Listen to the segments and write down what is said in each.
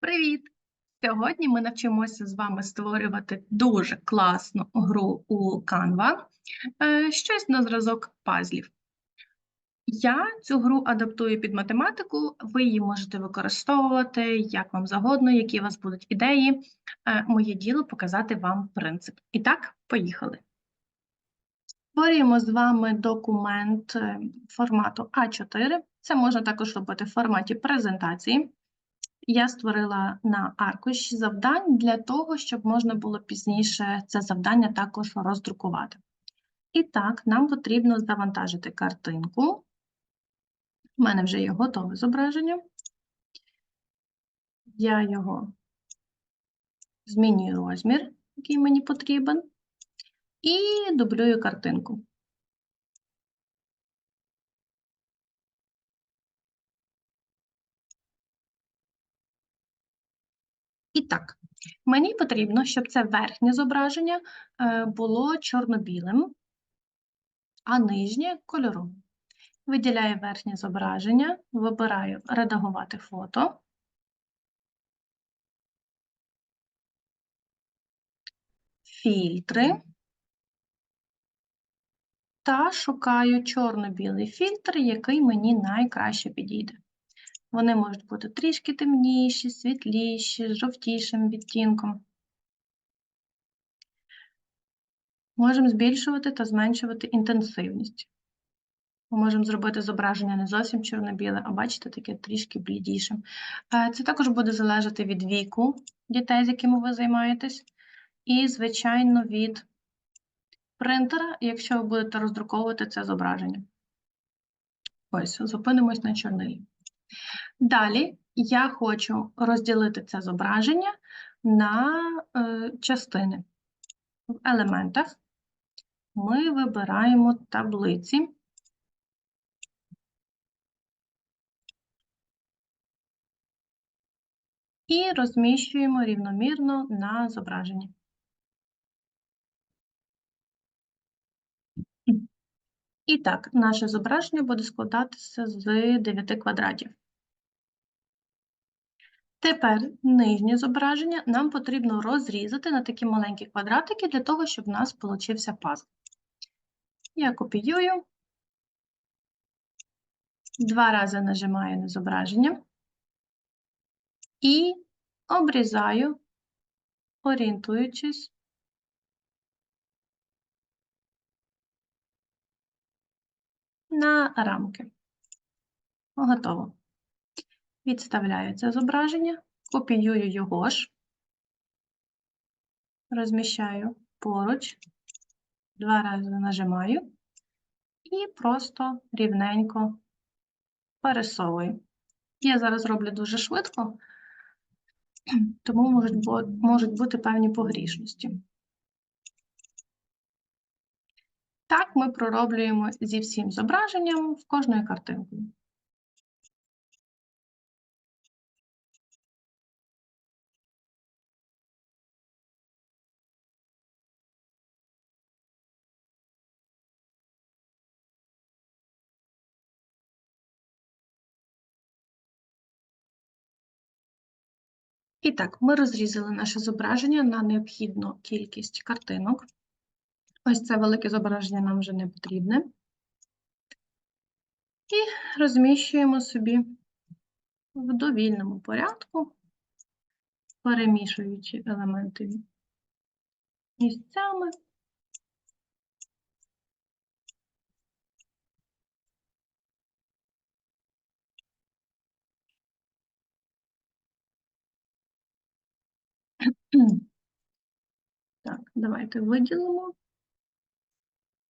Привіт! Сьогодні ми навчимося з вами створювати дуже класну гру у Canva, е, щось на зразок пазлів. Я цю гру адаптую під математику, ви її можете використовувати як вам загодно, які у вас будуть ідеї. Е, Моє діло показати вам принцип. І так, поїхали. Створюємо з вами документ е, формату А4. Це можна також робити в форматі презентації. Я створила на аркуші завдань для того, щоб можна було пізніше це завдання також роздрукувати. І так, нам потрібно завантажити картинку. У мене вже є готове зображення. Я його змінюю розмір, який мені потрібен, і дублюю картинку. І так, мені потрібно, щоб це верхнє зображення е, було чорно-білим, а нижнє кольоровим. Виділяю верхнє зображення, вибираю редагувати фото. Фільтри. Та шукаю чорно-білий фільтр, який мені найкраще підійде. Вони можуть бути трішки темніші, світліші, з жовтішим відтінком. Можемо збільшувати та зменшувати інтенсивність. Ми можемо зробити зображення не зовсім чорно-біле, а бачите, таке трішки блідішим. Е, Це також буде залежати від віку дітей, з якими ви займаєтесь, і, звичайно, від принтера, якщо ви будете роздруковувати це зображення. Ось, зупинимось на чорнилі. Далі я хочу розділити це зображення на е, частини. В елементах ми вибираємо таблиці. І розміщуємо рівномірно на зображенні. І так, наше зображення буде складатися з 9 квадратів. Тепер нижнє зображення нам потрібно розрізати на такі маленькі квадратики для того, щоб у нас получився пазл. Я копіюю, два рази нажимаю на зображення і обрізаю, орієнтуючись на рамки. Готово. Відставляю це зображення, копіюю його ж, розміщаю поруч, два рази нажимаю і просто рівненько пересовую. Я зараз роблю дуже швидко, тому можуть, бути певні погрішності. Так ми пророблюємо зі всім зображенням в кожною картинкою. І так, ми розрізали наше зображення на необхідну кількість картинок. Ось це велике зображення нам вже не потрібне. І розміщуємо собі в довільному порядку, перемішуючи елементи місцями. Так, давайте виділимо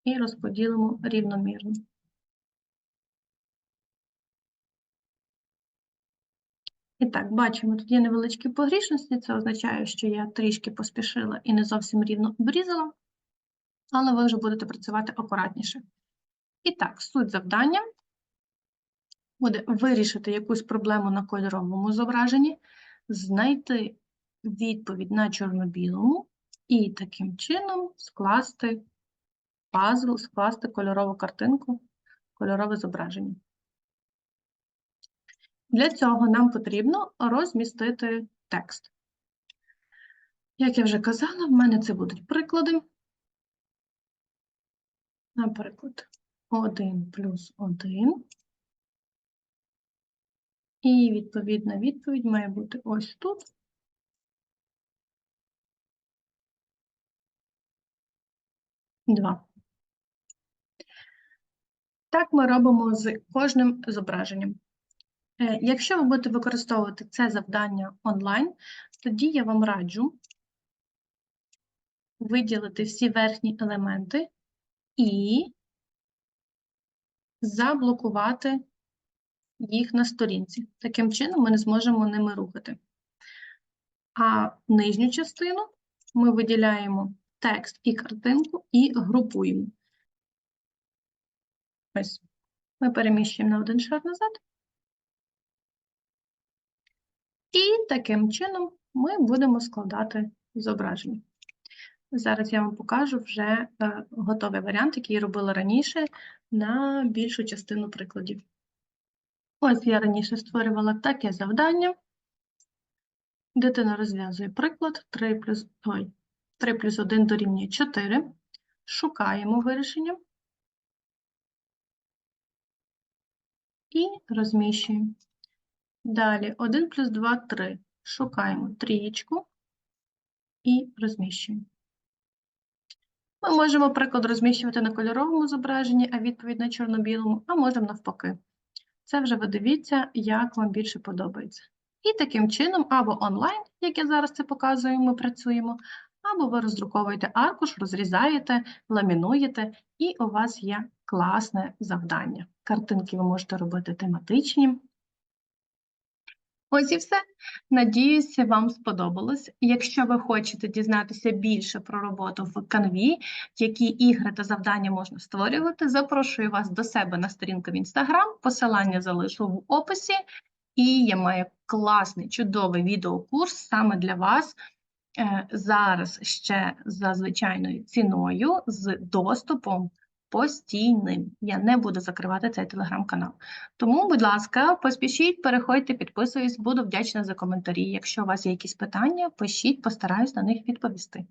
і розподілимо рівномірно. І так, бачимо, тут є невеличкі погрішності, це означає, що я трішки поспішила і не зовсім рівно обрізала, але ви вже будете працювати акуратніше. І так, суть завдання буде вирішити якусь проблему на кольоровому зображенні, знайти відповідь на чорно-білому і таким чином скласти пазл, скласти кольорову картинку, кольорове зображення. Для цього нам потрібно розмістити текст. Як я вже казала, в мене це будуть приклади. Наприклад, 1 плюс 1. І відповідна відповідь має бути ось тут. Два. Так ми робимо з кожним зображенням. Е, Якщо ви будете використовувати це завдання онлайн, тоді я вам раджу виділити всі верхні елементи і заблокувати їх на сторінці. Таким чином ми не зможемо ними рухати. А нижню частину ми виділяємо текст і картинку і групуємо. Ось. Ми переміщуємо на один шар назад. І таким чином ми будемо складати зображення. Зараз я вам покажу вже е, готовий варіант, який я робила раніше на більшу частину прикладів. Ось я раніше створювала таке завдання. Дитина розв'язує приклад 3 плюс, ой, 3 плюс 1 дорівнює 4. Шукаємо вирішення і розміщуємо. Далі 1 плюс 2 – 3. Шукаємо трієчку і розміщуємо. Ми можемо приклад розміщувати на кольоровому зображенні, а відповідь на чорно-білому, а можемо навпаки. Це вже ви дивіться, як вам більше подобається. І таким чином, або онлайн, як я зараз це показую, ми працюємо, або ви роздруковуєте аркуш, розрізаєте, ламінуєте, і у вас є класне завдання. Картинки ви можете робити тематичні. Ось і все. Надіюся, вам сподобалось. Якщо ви хочете дізнатися більше про роботу в Canvі, які ігри та завдання можна створювати, запрошую вас до себе на сторінку в Instagram. Посилання залишу в описі. І я маю класний, чудовий відеокурс саме для вас. Е, Зараз ще за звичайною ціною з доступом постійним. Я не буду закривати цей телеграм-канал. Тому, будь ласка, поспішіть, переходьте, підписуйтесь, буду вдячна за коментарі. Якщо у вас є якісь питання, пишіть, постараюсь на них відповісти.